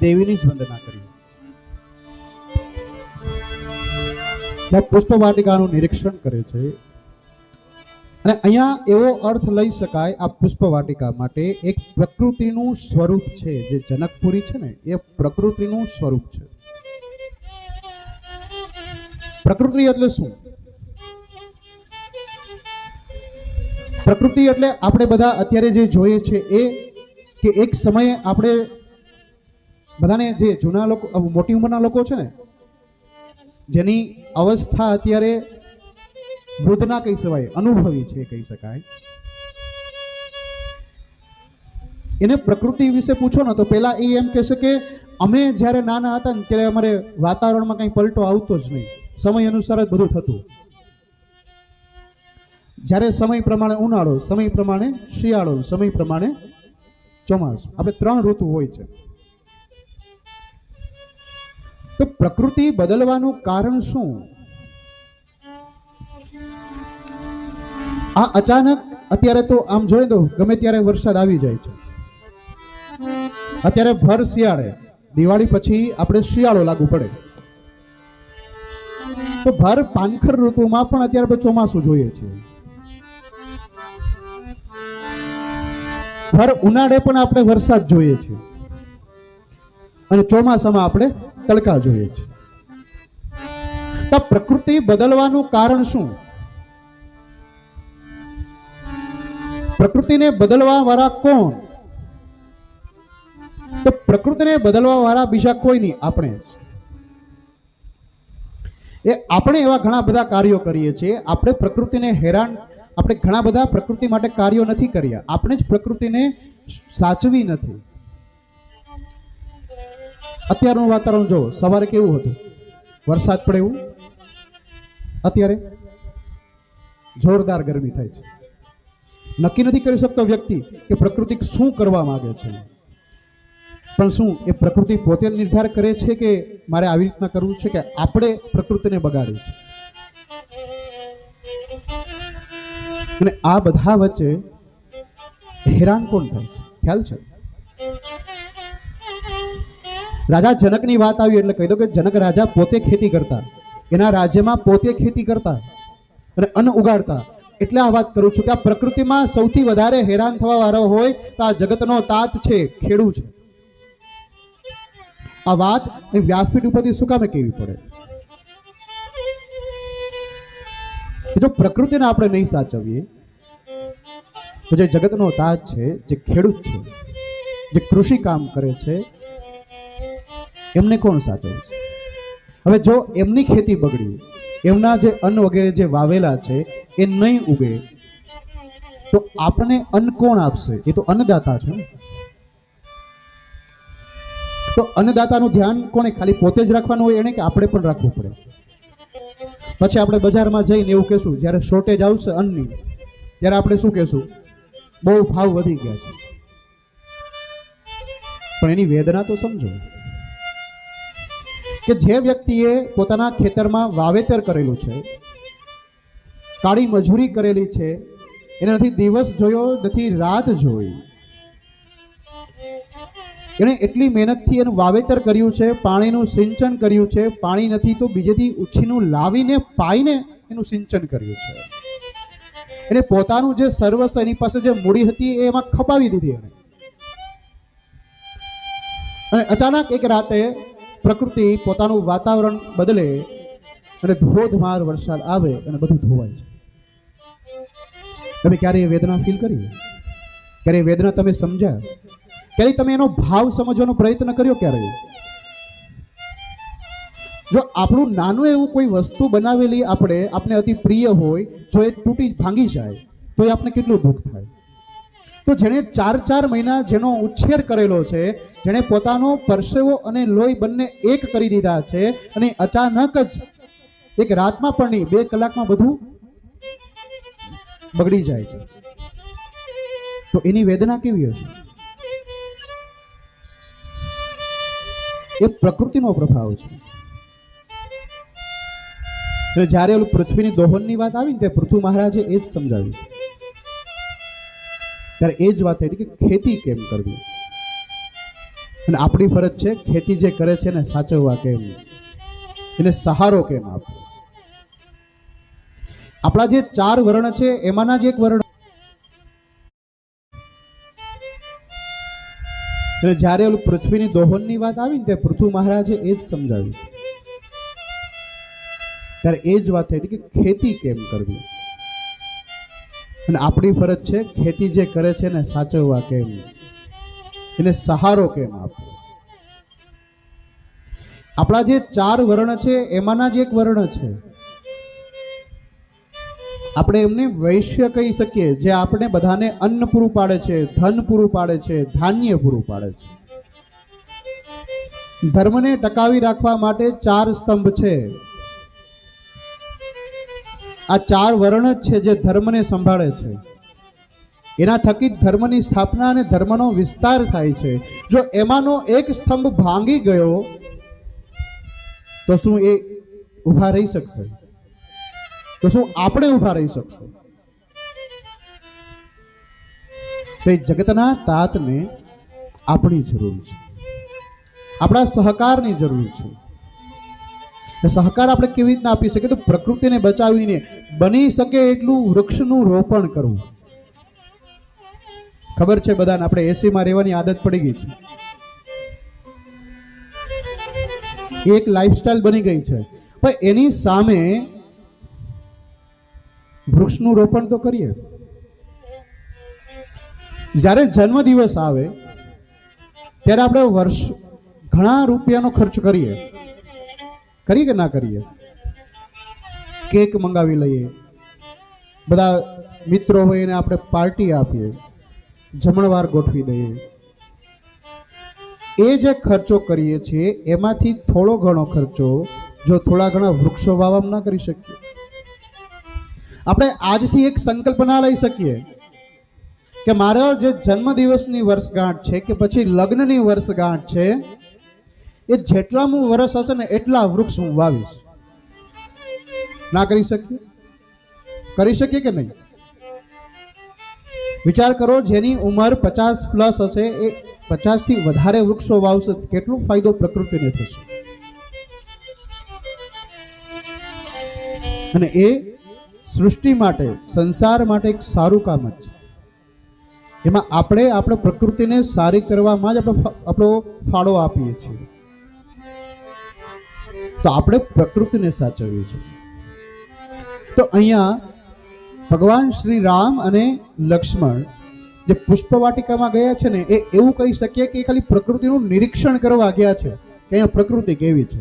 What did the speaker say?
દેવીની જ વંદના કરી. ત્યાં પુષ્પ નિરીક્ષણ કરે છે. અને અહીંયા એવો અર્થ લઈ શકાય આ પુષ્પ વાટિકા માટે, એક પ્રકૃતિનું સ્વરૂપ છે, જે જનકપુરી છે ને, એ પ્રકૃતિનું સ્વરૂપ છે. પ્રકૃતિ એટલે શું? પ્રકૃતિ એટલે આપણે બધા અત્યારે જે જોઈએ છે એ, કે એક સમયે આપણે બધાને જે જૂના લોકો મોટી ઉંમરના લોકો છે ને, જેની અવસ્થા અત્યારે વૃદ્ધ ના કહી શકાય, અનુભવી છે કહી શકાય. એને પ્રકૃતિ વિશે પૂછો ને, તો પહેલા એ એમ કહેશે કે અમે જ્યારે નાના હતા ને, ત્યારે અમારે વાતાવરણમાં કંઈ પલટો આવતો જ નહીં. સમય અનુસાર જ બધું થતું. જ્યારે સમય પ્રમાણે ઉનાળો, સમય પ્રમાણે શિયાળો, સમય પ્રમાણે ચોમાસું. આપણે ત્રણ ઋતુ હોય છે. તો પ્રકૃતિ બદલવાનું કારણ શું? આ અચાનક અત્યારે તો આમ જોઈ દો ગમે ત્યારે વરસાદ આવી જાય છે. અત્યારે ભર શિયાળે, દિવાળી પછી આપણે શિયાળો લાગુ પડે. તો ભર પાનખર ઋતુમાં પણ અત્યારે ચોમાસું જોઈએ છીએ ભર ઉનાળે પણ આપણે વરસાદ જોઈએ છીએ અને ચોમાસામાં આપણે તડકા જોઈએ છીએ તો પ્રકૃતિ બદલવાનું કારણ શું? પ્રકૃતિને બદલવા વાળા કોણ? તો પ્રકૃતિને બદલવા વાળા બીજા કોઈ નહીં, આપણે એ આપણે એવા ઘણા બધા કાર્યો કરીએ છીએ, આપણે પ્રકૃતિને હેરાન, આપણે ઘણા બધા પ્રકૃતિ માટે કાર્યો નથી કર્યા, આપણે જ પ્રકૃતિને સાચવી નથી. અત્યારનું વાતાવરણ જો સવારે કેવું હતું? વરસાદ પડે એવું? અત્યારે? જોરદાર ગરમી થાય છે. નક્કી નથી કરી શકતો વ્યક્તિ કે પ્રકૃતિ શું કરવા માંગે છે. પણ શું એ પ્રકૃતિ પોતે નિર્ધાર કરે છે કે મારે આવી રીતના કરવું છે કે આપણે પ્રકૃતિને બગાડી છે? અને આ બધા વચ્ચે હેરાન કોણ થાય છે? ખ્યાલ છે? રાજા જનકની વાત આવી એટલે કહી દો કે જનક રાજા પોતે ખેતી કરતા, એના રાજ્યમાં પોતે ખેતી કરતા અને અન્ન ઉગાડતા. એટલે આ વાત કરું છું કે આ પ્રકૃતિમાં સૌથી વધારે હેરાન થવા વાળો હોય તો આ જગતનો તાત છે, ખેડૂ છે. આ વાત એ વ્યાસપીઠ ઉપરથી શું કામે કેવી પડે? જો પ્રકૃતિને આપણે નહીં સાચવીએ, તો જે જગતનો તાજ છે, જે ખેડૂત છે, જે કૃષિ કામ કરે છે એમને કોણ સાચવે હવે જો એમની ખેતી બગડી, એમના જે અન્ન વગેરે જે વાવેલા છે, એ નહીં ઉગે, તો આપણને અન્ન કોણ આપશે? એ તો અન્નદાતા છે. તો અન્નદાતાનું ધ્યાન કોણે ખાલી પોતે જ રાખવાનું હોય? એને કે આપણે પણ રાખવું પડે? પછી આપણે બજારમાં જઈને એવું કહેશું, જ્યારે શોર્ટેજ આવશે અન્નની, ત્યારે આપણે શું કહેશું? બહુ ભાવ વધી ગયા છે. પણ એની વેદના તો સમજો. કે જે વ્યક્તિએ પોતાના ખેતરમાં વાવેતર કરેલું છે, કાળી મજૂરી કરેલી છે, એને નથી દિવસ જોયો, નથી રાત જોઈ. એણે એટલી મહેનતથી એનું વાવેતર કર્યું છે, પાણીનું સિંચન કર્યું છે, પાણી નથી તો બીજેથી ઉછીનું લાવીને, પાઈને એનું સિંચન કર્યું છે. એને પોતાનું જે સર્વસ્વ એની પાસે જે મૂડી હતી એ એમાં ખપાવી દીધી એને અને અચાનક એક રાતે પ્રકૃતિ પોતાનું વાતાવરણ બદલે અને ધોધમાર વરસાદ આવે અને બધું ધોવાય છે. તમે ક્યારે એ વેદના ફીલ કરી? ક્યારે વેદના તમે સમજ્યા? ક્યારે તમે એનો ભાવ સમજવાનો પ્રયત્ન કર્યો ક્યારે જો આપણું નાનું એવું કોઈ વસ્તુ બનાવેલી આપણે આપણે અતિ પ્રિય હોય, જો એ તૂટી, ભાંગી જાય, તો એ આપણે કેટલું દુઃખ થાય? તો જેણે ચાર ચાર મહિના જેનો ઉછેર કરેલો છે, જેણે પોતાનો પરસેવો અને લોહી બંને એક કરી દીધા છે અને અચાનક જ એક રાતમાં પણ નહીં, બે કલાકમાં બધું બગડી જાય છે. તો એની વેદના કેવી હશે? એ પ્રકૃતિનો પ્રભાવ છે. એટલે જ્યારે ઓલું પૃથ્વીની દોહનની વાત આવી ને તે પૃથ્વી મહારાજે એ જ સમજાવ્યું. ત્યારે એ જ વાત થઈ હતી કે ખેતી કેમ કરવી? અને આપણી ફરજ છે ખેતી જે કરે છે ને સાચવવા કેમ? એને સહારો કેમ આપવો? આપણા જે ચાર વર્ણ છે, એમાંના જ એક વર્ણ અને જ્યારે ઓલું પૃથ્વીની દોહનની વાત આવી ને ત્યારે પૃથ્વી મહારાજે એ જ સમજાવ્યું. ત્યારે એ જ વાત થઈ હતી કે ખેતી કેમ કરવી? અને આપણી ફરજ છે ખેતી જે કરે છે ને સાચવવા કેમ? એને સહારો કેમ આપવો? આપણા જે ચાર વર્ણ છે, એમાંના જ એક વર્ણ છે. આપણે એમને વૈશ્ય કહી શકીએ, જે આપણે બધાને અન્ન પૂરું પાડે છે, ધન પૂરું પાડે છે, ધાન્ય પૂરું પાડે છે. ધર્મને ટકાવી રાખવા માટે ચાર સ્તંભ છે. આ ચાર વર્ણ જ છે જે ધર્મને સંભાળે છે. એના થકી ધર્મની સ્થાપના અને ધર્મનો વિસ્તાર થાય છે. જો એમાંનો એક સ્તંભ ભાંગી ગયો, તો શું એ ઊભા રહી શકશે? તો શું આપણે ઊભા રહી શકશું? તે જગતના તાતને આપણી જરૂર છે. આપણા સહકારની જરૂર છે. સહકાર આપણે કેવી રીતના આપી શકીએ? તો પ્રકૃતિને બચાવીને બની શકે એટલું વૃક્ષનું રોપણ કરવું. ખબર છે બધાને? આપણે એસીમાં રહેવાની આદત પડી ગઈ છે. એક લાઈફસ્ટાઈલ બની ગઈ છે. પણ એની સામે વૃક્ષનું રોપણ તો કરીએ. જ્યારે જન્મદિવસ આવે, ત્યારે આપણે વર્ષ ઘણા રૂપિયાનો ખર્ચ કરીએ. કરીએ કે ના કરીએ? કેક મંગાવી લઈએ. બધા મિત્રો હોય એને આપણે પાર્ટી આપીએ. જમણવાર ગોઠવી દઈએ. એ જે ખર્ચો કરીએ છીએ, એમાંથી થોડો ઘણો ખર્ચો જો થોડા ઘણા વૃક્ષો વાવામ ના કરી શકીએ. આપણે આજથી એક સંકલ્પ ના લઈ શકીએ કે મારો જે જન્મદિવસની વર્ષગાંઠ છે કે પછી લગ્નની વર્ષગાંઠ છે એ જેટલામું વર્ષ હશે ને એટલા વૃક્ષ હું વાવીશ. ના કરી શકીએ? કરી શકીએ કે નહીં? વિચાર કરો, જેની ઉંમર પચાસ પ્લસ હશે, એ પચાસથી વધારે વૃક્ષો વાવશે, કેટલો ફાયદો પ્રકૃતિને થશે? અને એ સૃષ્ટિ માટે, સંસાર માટે એક સારું કામ જ છે. એમાં આપણે આપણે પ્રકૃતિને સારી કરવામાં જ આપણે આપણો ફાળો આપીએ છીએ. તો આપણે પ્રકૃતિને સાચવવી છે તો અહીંયા ભગવાન શ્રી રામ અને લક્ષ્મણ જે પુષ્પવાટિકામાં ગયા છે ને, એ એવું કહી શકીએ કે ખાલી પ્રકૃતિનું નિરીક્ષણ કરવા ગયા છે કે અહીંયા પ્રકૃતિ કેવી છે.